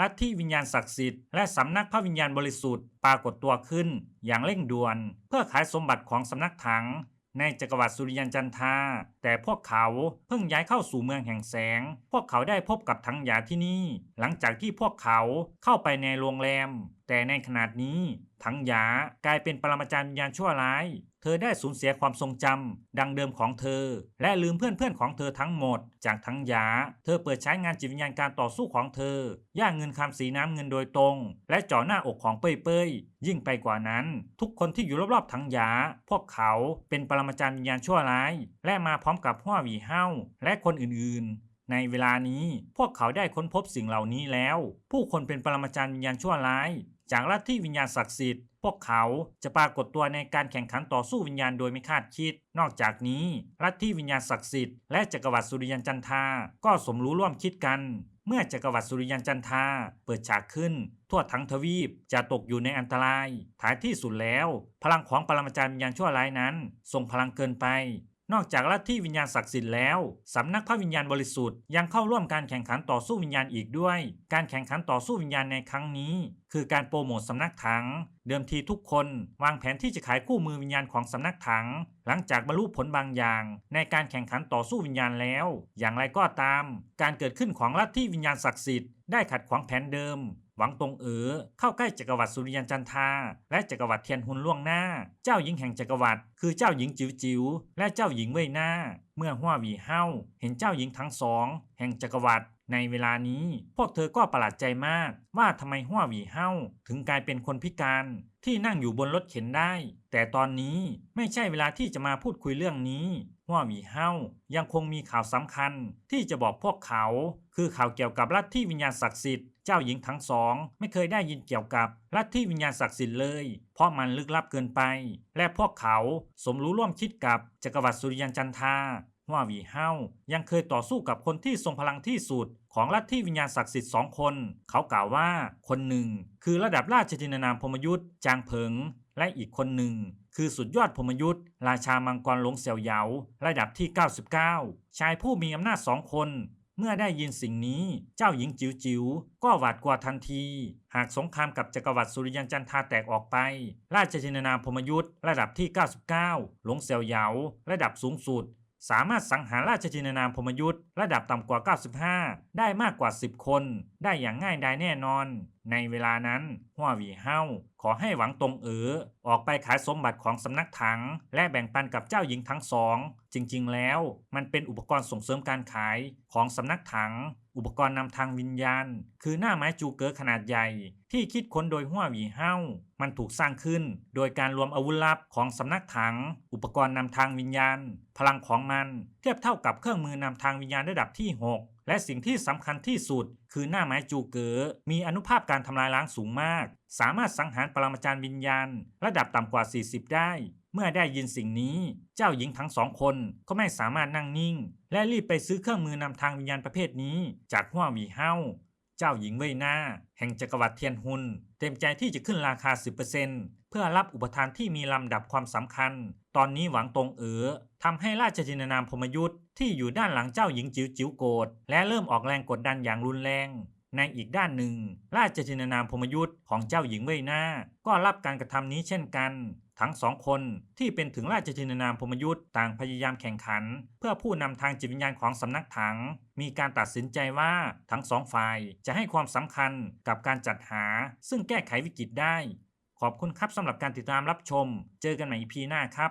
ลัทธิวิญญาณศักดิ์สิทธิ์และสำนักพระวิญญาณบริสุทธิ์ปรากฏตัวขึ้นอย่างเร่งด่วน เพื่อขายสมบัติของสำนักถัง ในจักรวรรดิสุริยันจันทาแต่พวกเขาเพิ่งย้ายเข้าสู่เมืองแห่งแสง พวกเขาได้พบกับถังหยาที่นี่ หลังจากที่พวกเขาเข้าไปในโรงแรม แต่ในขนาดนี้ถังหยากลายเป็นปรมาจารย์วิญญาณชั่วร้าย เธอได้สูญเสียความทรงจำดังเดิมของเธอ และลืมเพื่อนๆของเธอทั้งหมด จากถังยา เธอเปิดใช้งานจิตวิญญาณการต่อสู้ของเธอย่างเงินคำสีน้ำเงินโดยตรง และจ่อหน้าอกของเป้ยเป้ยยิ่งไปกว่านั้น ทุกคนที่อยู่รอบๆถังยา พวกเขาเป็นปรมาจารย์วิญญาณชั่วร้าย และมาพร้อมกับหัวหวีเฮ้าและคนอื่นๆในเวลานี้พวกเขาได้ค้นพบสิ่งเหล่านี้แล้ว ผู้คนเป็นปรมาจารย์วิญญาณชั่วร้าย จากลัทธิวิญญาณศักดิ์สิทธิ์ พวกเขาจะปรากฏตัวในการแข่งขันต่อสู้วิญญาณโดยไม่คาดคิด นอกจากนี้ลัทธิวิญญาณศักดิ์สิทธิ์และจักรวรรดิสุริยันจันทา ก็สมรู้ร่วมคิดกัน เมื่อจักรวรรดิสุริยันจันทา เปิดฉากขึ้น ทั่วทั้งทวีปจะตกอยู่ในอันตราย ท้ายที่สุดแล้ว พลังของปรมาจารย์วิญญาณชั่วร้ายนั้นทรงพลังเกินไป นอกจากลัทธิวิญญาณศักดิ์สิทธิ์แล้ว สำนักพระวิญญาณบริสุทธิ์ยังเข้าร่วมการแข่งขันต่อสู้วิญญาณอีกด้วย การแข่งขันต่อสู้วิญญาณในครั้งนี้ คือการโปรโมทสำนักถัง เดิมทีทุกคน วางแผนที่จะขายคู่มือวิญญาณของสำนักถัง หลังจากบรรลุผลบางอย่าง ในการแข่งขันต่อสู้วิญญาณแล้ว อย่างไรก็ตาม การเกิดขึ้นของลัทธิวิญญาณศักดิ์สิทธิ์ได้ขัดขวางแผนเดิม วังตงเอ๋อเข้าใกล้จักรวรรดิสุริยันจันทา และจักรวรรดิเทียนหุนล่วงหน้า เจ้าหญิงแห่งจักรวรรดิคือเจ้าหญิงจิ๋วจิ๋วและเจ้าหญิงเว่ยหน้า เมื่อหัวหวีเฮาเห็นเจ้าหญิงทั้งสอง แห่งจักรวรรดิในเวลานี้พวกเธอก็ประหลาดใจมาก ว่าทำไมหัวหวีเฮาถึงกลายเป็นคนพิการที่นั่งอยู่บนรถเข็นได้ แต่ตอนนี้ไม่ใช่เวลาที่จะมาพูดคุยเรื่องนี้หัวหวีเฮายังคงมีข่าวสำคัญที่จะบอกพวกเขา คือข่าวเกี่ยวกับลัทธิวิญญาณศักดิ์สิทธิ์เจ้าหญิงทั้งสองไม่เคยได้ยินเกี่ยวกับลัทธิวิญญาณศักดิ์สิทธิ์เลย เพราะมันลึกลับเกินไป และพวกเขาสมรู้ร่วมคิดกับจักรวรรดิสุริยันจันทา หวีเฮายังเคยต่อสู้กับคนที่ทรงพลังที่สุด ของลัทธิวิญญาณศักดิ์สิทธิ์สองคน เขากล่าวว่าคนหนึ่ง คือระดับราชจินนามพมยุทธ์จางเผิง และอีกคนหนึ่ง คือสุดยอดพมยุทธ์ราชามังกรหลงเสี่ยวเหยาระดับที่ 99 ชายผู้มีอำนาจสองคนเมื่อได้ยินสิ่งนี้เจ้าหญิงจิ๋วจิ๋วก็หวาดกลัวทันที หากสงครามกับจักรวรรดิสุริยันจันทาแตกออกไป ราชจินนามพมยุทธ์ระดับที่ 99 หลงเสี่ยวเหยาระดับสูงสุด สามารถสังหารราชจินนามพมยุทธ์ระดับต่ำกว่า 95 ได้มากกว่า 10 คน ได้อย่างง่ายดายแน่นอน ในเวลานั้นหัวหวีเฮาขอให้หวังตรงเอ๋อออกไปขายสมบัติของสำนักถัง และแบ่งปันกับเจ้าหญิงทั้งสอง จริงๆแล้ว มันเป็นอุปกรณ์ส่งเสริมการขายของสำนักถัง อุปกรณ์นำทางวิญญาณ คือหน้าไม้จูเก๋อขนาดใหญ่ ที่คิดค้นโดยหัวหวีเฮ้ามันถูกสร้างขึ้น โดยการรวมอาวุธลับของสำนักถัง อุปกรณ์นำทางวิญญาณ พลังของมันเทียบเท่ากับเครื่องมือนำทางวิญญาณระดับที่ 6 และสิ่งที่สำคัญที่สุด คือหน้าไม้จูเก๋อมีอนุภาพการทำลายล้างสูงมาก สามารถสังหารปรมาจารย์วิญญาณ ระดับต่ำกว่า 40 ได้ เมื่อได้ยินสิ่งนี้ เจ้าหญิงทั้งสองคนก็ไม่สามารถนั่งนิ่ง และรีบไปซื้อเครื่องมือนำทางวิญญาณประเภทนี้ จากหัววีเฮาเจ้าหญิงเวยหน้าแห่งจักรวรรดิเทียนหุน เต็มใจที่จะขึ้นราคา 10%เพื่อรับอุปทานที่มีลำดับความสำคัญ ตอนนี้หวังตรงเอ๋อทำให้ราชจินนามพมยุทธ์ที่อยู่ด้านหลังเจ้าหญิงจิ๋วจิ๋วโกรธและเริ่มออกแรงกดดันอย่างรุนแรง ในอีกด้านหนึ่ง ราชจินนามพมยุทธ์ของเจ้าหญิงเวยหน้าก็รับการกระทำนี้เช่นกัน ทั้งสองคนที่เป็นถึงราชจินนามพมยุทธ์ต่างพยายามแข่งขัน เพื่อผู้นำทางจิตวิญญาณของสำนักถัง มีการตัดสินใจว่าทั้งสองฝ่ายจะให้ความสำคัญกับการจัดหา ซึ่งแก้ไขวิกฤตได้ ขอบคุณครับสำหรับการติดตามรับชม เจอกันใหม่ EP หน้าครับ